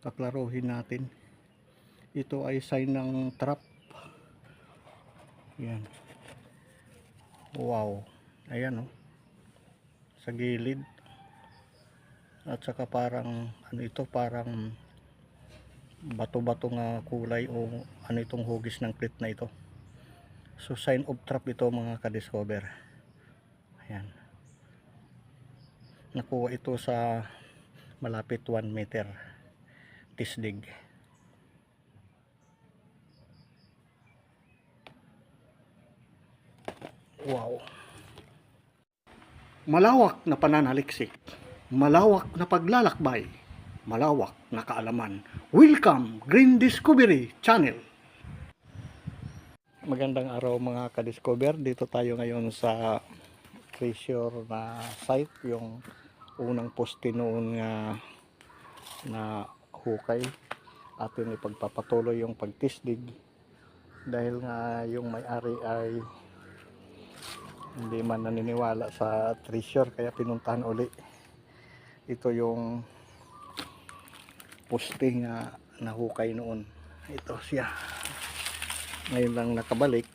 kaklaruhin natin. Ito ay sign ng trap. Yan. Wow. Ayan oh. Sa gilid. At saka parang ano ito parang bato-bato nga kulay o ano itong hugis ng clit na ito. So sign of trap ito mga ka-discover. Ayan. Nakuha ito sa malapit 1 meter tisdig. Wow. Malawak na pananaliksik. Malawak na paglalakbay. Malawak na kaalaman. Welcome Green Discovery Channel. Magandang araw mga ka-discover. Dito tayo ngayon sa treasure na site yung unang poste noon nga na hukay atin ipagpapatuloy yung pagtisdig. Dahil nga yung may-ari ay hindi man naniniwala sa treasure kaya pinuntahan uli. Ito yung poste nga nahukay noon. Ito siya. Ngayon lang nakabalik.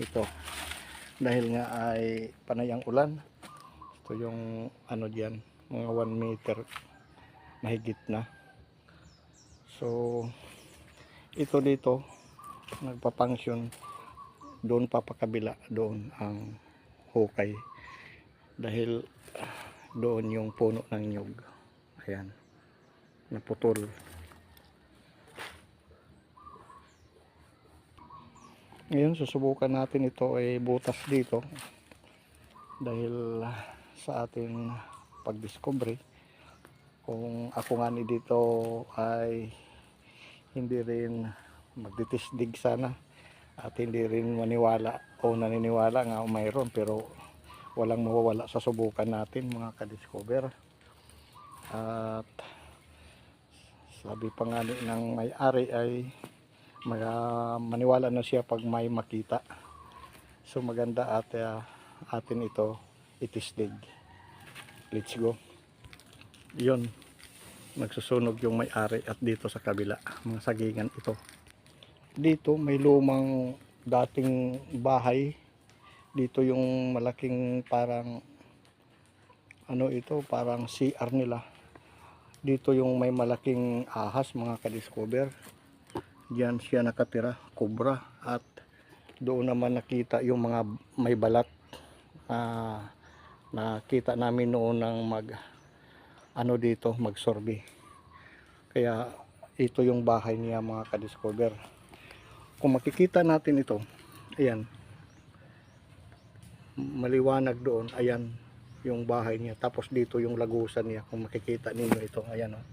Ito. Dahil nga ay panayang ulan. Ito yung ano diyan mga 1 meter mahigit na so ito dito nagpapangsyon doon papakabila doon ang hukay. Dahil ah, doon yung puno ng nyug. Ayan. Naputol. Ngayon susubukan natin ito ay butas dito. Dahil ah, sa ating pagdiscovery kung ako nga ni dito ay hindi rin magtitisdig sana at hindi rin maniwala o naniniwala nga mayroon pero walang mawawala sa subukan natin mga ka-discover. At sabi pa nga ng may-ari ay mga maniwala na siya pag may makita. So maganda at ah, atin ito itisdig. Let's go. Yun nagsusunog yung may-ari at dito sa kabila mga sagingan ito. Dito may lumang dating bahay. Dito yung malaking parang ano ito parang CR nila. Dito yung may malaking ahas mga kadiscover. Diyan siya nakatira kubra. At doon naman nakita yung mga may balat na nakita namin noon ng mag ano dito magsorbe kaya ito yung bahay niya mga kadiscover. Kung makikita natin ito ayan. Maliwanag doon ayan yung bahay niya. Tapos dito yung lagusan niya kung makikita ninyo ito ayan oh.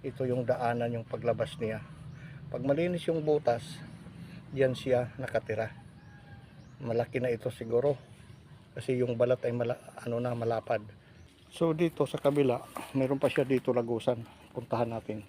ito yung daanan yung paglabas niya. Pag malinis yung butas diyan siya nakatira. Malaki na ito siguro. Kasi yung balat ay mala, ano na malapad so dito sa kabila meron pa siya dito lagusan. Puntahan natin.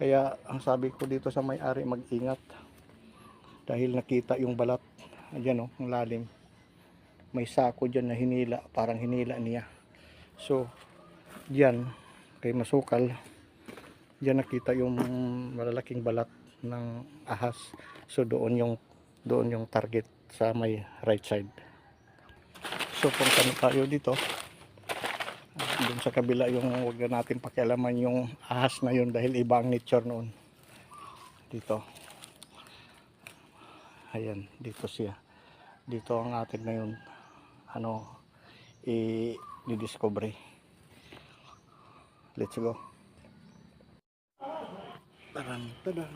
Kaya ang sabi ko dito sa may-ari mag-ingat. Dahil nakita yung balat. Ayan oh, ang lalim. May sako dyan na hinila. Parang hinila niya. So dyan kay masukal dyan nakita yung malalaking balat ng ahas. So doon yung doon yung target sa may right side. So punta na tayo dito doon sa kabila yung wag na natin pakialaman yung ahas na yun dahil iba ang nature noon. Dito. Ayan dito siya. Dito ang atin ngayon ano i discovery let's go. Taran tadan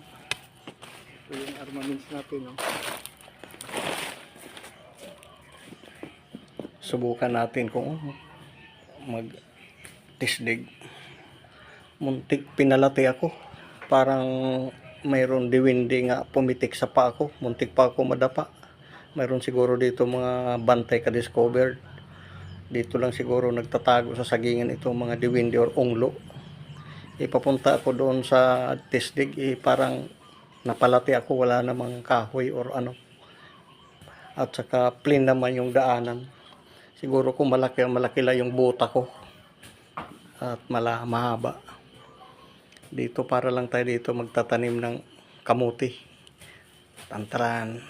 ito yung armaments natin no? subukan natin kung mag tisdig muntik pinalati ako. Parang mayroon diwindi nga pumitik sa pa ako muntik pa ako madapa. Mayroon siguro dito mga bantay ka discovered. Dito lang siguro nagtatago sa sagingan itong mga diwindi or unglo. Ipapunta ako doon sa tisdig eh, parang napalati ako. Wala namang kahoy or ano. At saka plain naman yung daanan siguro kung malaki malaki lang yung buta ko. At mala, mahaba. Dito para lang tayo dito magtatanim ng kamuti. Tantran.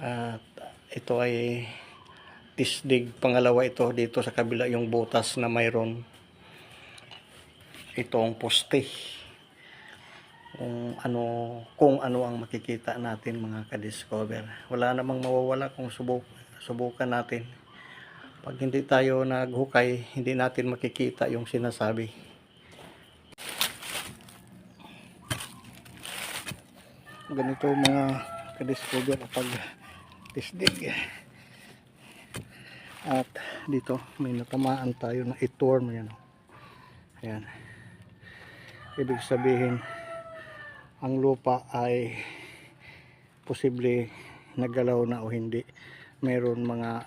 At ito ay tisdig. Pangalawa ito dito sa kabila yung butas na mayroon. Itong poste. Kung ano kung ano ang makikita natin mga ka-discover. Wala namang mawawala kung subuk, subukan natin. Pag hindi tayo naghukay hindi natin makikita yung sinasabi. Ganito mga ka-discover pag tisdig. At dito may natamaan tayo na itworm yan ayan. Ibig sabihin ang lupa ay posible nagalaw na o hindi meron mga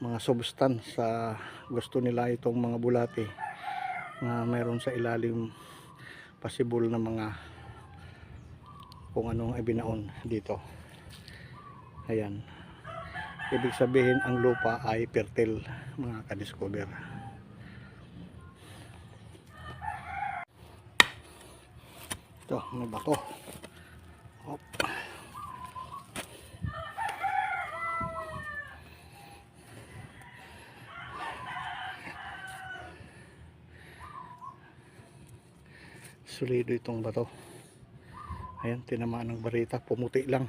mga substance sa gusto nila itong mga bulate na meron sa ilalim possible na mga kung anong ibinaon dito. Ayan. Ibig sabihin ang lupa ay fertile mga kadiscover. Ito may bato. Hop. Solido itong bato. Ayan tinamaan ng barita pumuti lang.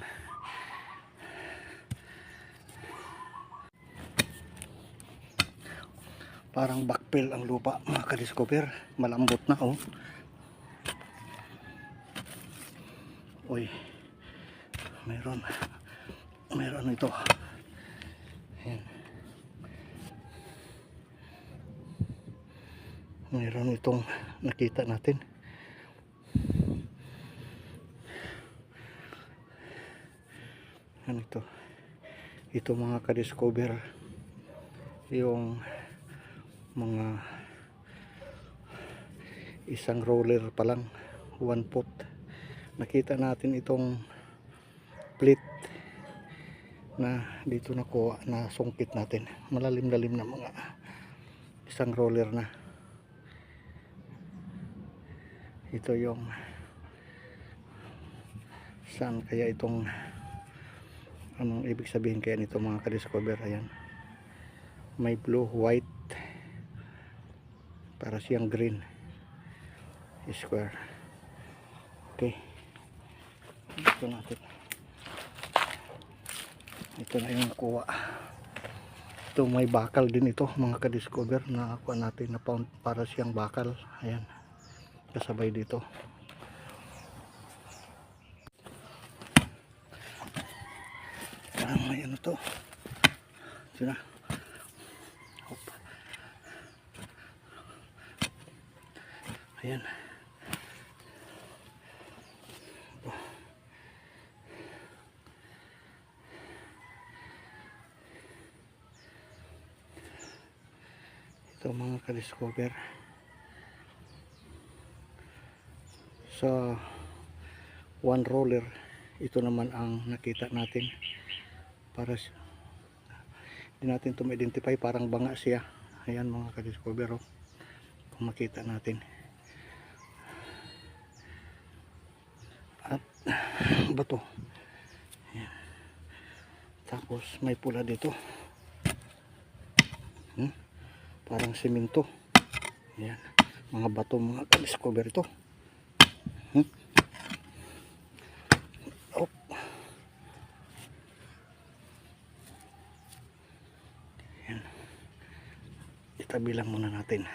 Parang backfill ang lupa mga ka-discover. Malambot na oh. Uy meron meron ito. Ayan. meron itong nakita natin ano ito ito mga ka-discover. Yung mga isang roller pa lang one foot. Nakita natin itong plate na dito nakuha na sungkit natin. Malalim-lalim na mga isang roller na. Ito yung saan kaya itong anong ibig sabihin kaya nito mga ka-discover ayan. May blue white para siyang green square. Okay. Ito natin. Ito na yung kuha ito may bakal din ito mga ka-discover na kuha natin na pound para siyang bakal. Ayan. Kasabay dito parang may ano to. Ito na Hop. ayan. Ito mga ka-discover. Sa one roller ito naman ang nakita natin para hindi natin ito ma-identify parang banga siya ayan mga ka-discover oh. kung makita natin at bato ayan. tapos may pula dito hmm? parang simento ayan mga bato mga ka-discover ito hmm? oh. Ayan. Lang muna natin.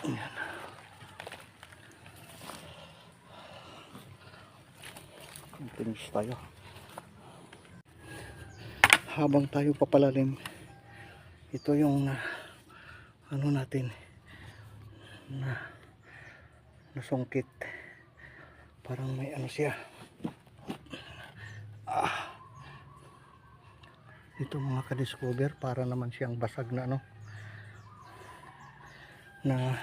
Ayan. Finish tayo. Habang tayo papalalim ito yung na ano natin na nasungkit. Parang may ano siya ah. Ito mga ka-discover para naman siyang basag na ano? Na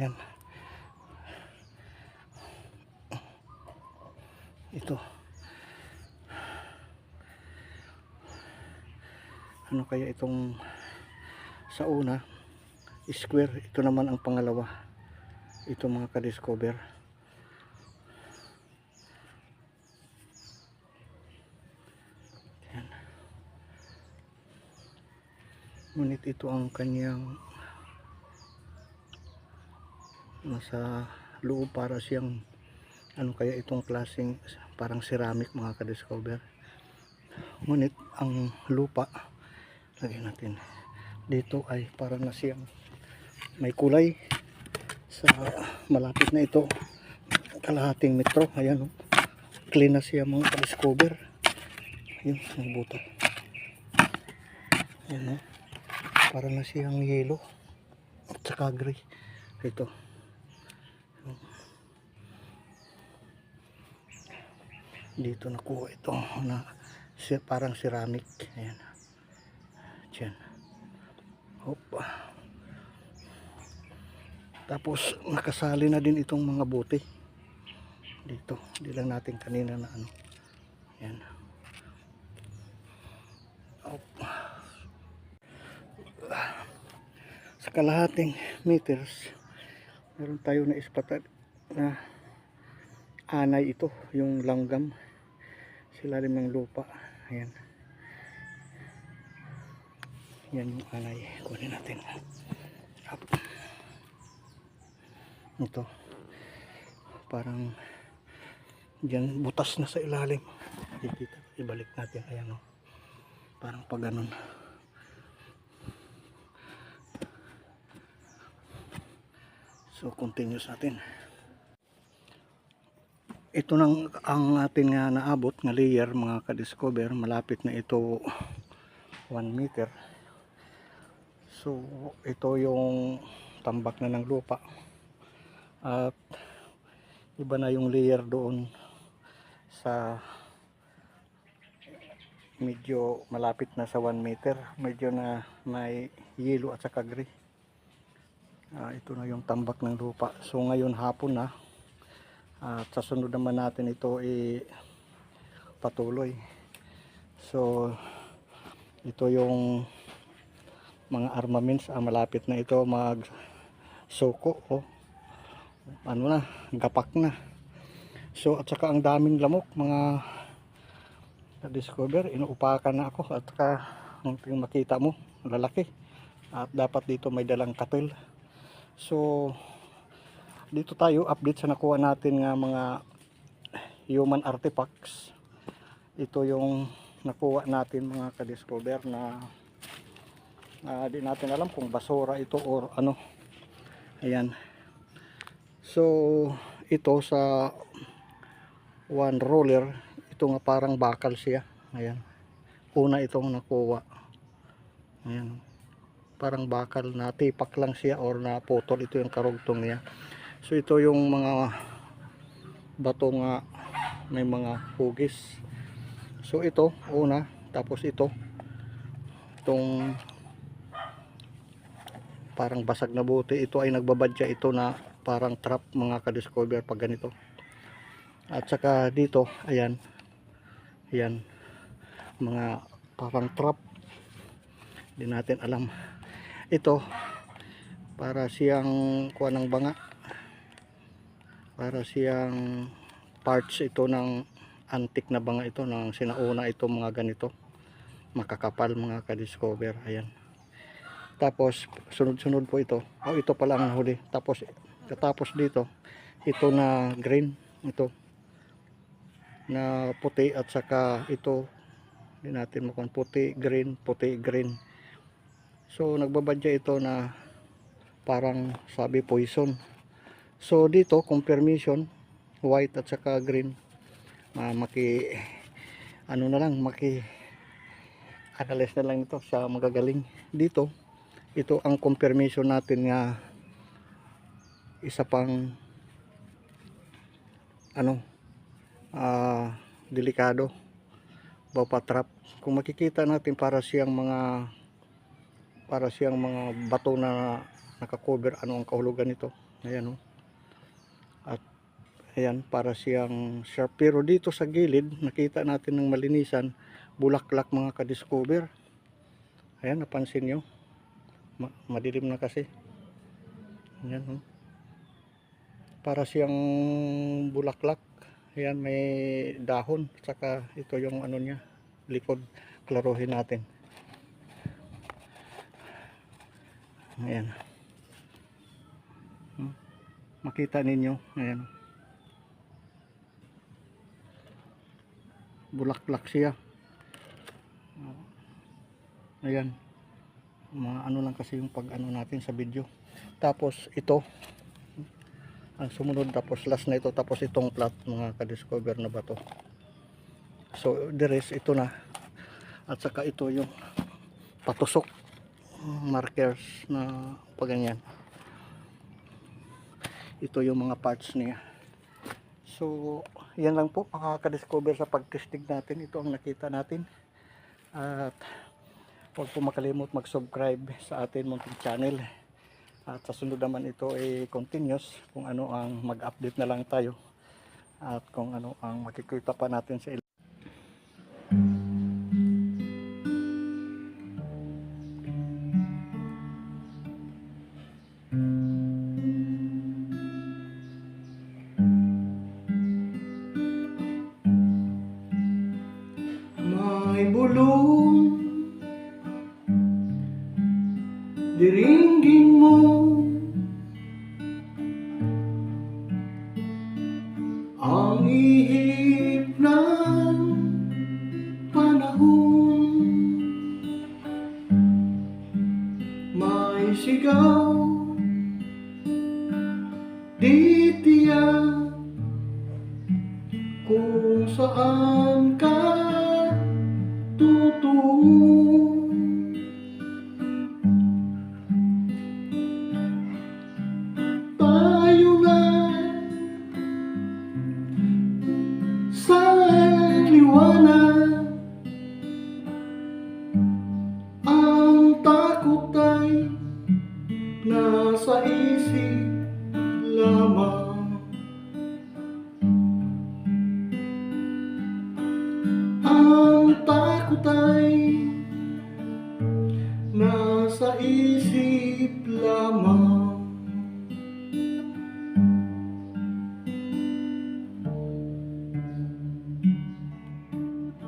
yan ito. Ano kaya itong sa una? Square. Ito naman ang pangalawa. Ito mga ka-discover ngunit ito ang kanyang nasa loob para siyang ano kaya itong klaseng parang ceramic mga ka-discover. Ngunit ang lupa lagyan natin. Dito ay para na siyang may kulay sa malapit na ito. Kalahating metro. Ayan oh. clean na siya mga ka-discover. Yun ang buto. Ayan oh. Para na siyang yellow at saka gray ito dito nakuha ito na parang ceramic ayan Diyan. Hop. Tapos nakasali na din itong mga bote. Dito. Hindi lang natin kanina na ano. Yan. Hop. Sa kalahating meters, meron tayo na ispatal na anay ito, yung langgam. Silalim ng lupa. Ayan. Yan yung anay. Kunin natin. Up. Ito. Parang dyan butas na sa ilalim. Ibalik natin. Ayan o. Parang pag ganun. So, continuous natin. Ito nang ang ating nga naabot nga layer mga ka-discover. Malapit na ito 1 meter. So, ito yung tambak na ng lupa. At iba na yung layer doon sa medyo malapit na sa 1 meter. Medyo na may yellow at saka gray. Ah, ito na yung tambak ng lupa. So, ngayon hapon na. At sa sunod naman natin ito i patuloy. So, ito yung mga armaments ah, malapit na ito mag suko oh. ano na gapak na so at saka ang daming lamok mga na-discover inuupakan na ako at saka makita mo lalaki at dapat dito may dalang katil so dito tayo update sa nakuha natin nga mga human artifacts. Ito yung nakuha natin mga ka-discover na na di natin alam kung basura ito or ano. Ayan. So ito sa one roller ito nga parang bakal siya. Ayan. Una itong nakuha. Ayan parang bakal na tipak lang siya or na putol. Ito yung karugtong niya. So ito yung mga bato nga may mga hugis. So ito una tapos ito. Itong parang basag na buti. Ito ay nagbabadya. Ito na parang trap mga ka-discover pag ganito. At saka dito ayan. Ayan. Mga parang trap. Hindi natin alam ito. Para siyang kuha ng banga. Para siyang parts ito ng antique na banga ito ng sinauna ito mga ganito. Makakapal mga ka-discover. Ayan. Tapos sunod-sunod po ito. Oh ito pala ang huli. Tapos katapos dito ito na green. Ito. Na puti at saka ito. Hindi natin makon puti green puti green so nagbabadya ito na parang sabi poison. So dito confirmation white at saka green ah, maki ano na lang maki analyze na lang ito sa magagaling. Dito ito ang confirmation natin nga isa pang ano ah delikado trap. Kung makikita natin para siyang mga para siyang mga bato na nakakover ano ang kahulugan nito ayan oh. at ayan para siyang sharp pero dito sa gilid nakita natin ng malinisan bulaklak mga ka-discover Ayan, napansin nyo. Ma- madilim na kasi. Ayan, oh. Para siyang bulaklak. Ayan, may dahon. Saka ito yung ano niya, likod. Klaruhin natin. Ayan. Hmm. Makita ninyo. Ayan. Bulaklak siya. Ayan. Mga ano lang kasi yung pag ano natin sa video. Tapos ito. Ang sumunod tapos last na ito tapos itong plat mga ka-discover na ba to. So the rest ito na. At saka ito yung patusok markers na paganyan. Ito yung mga parts niya. So, yan lang po makaka-discover sa pagtestig natin. Ito ang nakita natin. At huwag po makalimot mag-subscribe sa atin munting channel. At sa sunod naman ito ay continuous kung ano ang mag-update na lang tayo. At kung ano ang makikita pa natin sa Ang ihip ng panahon. May sigaw You wanna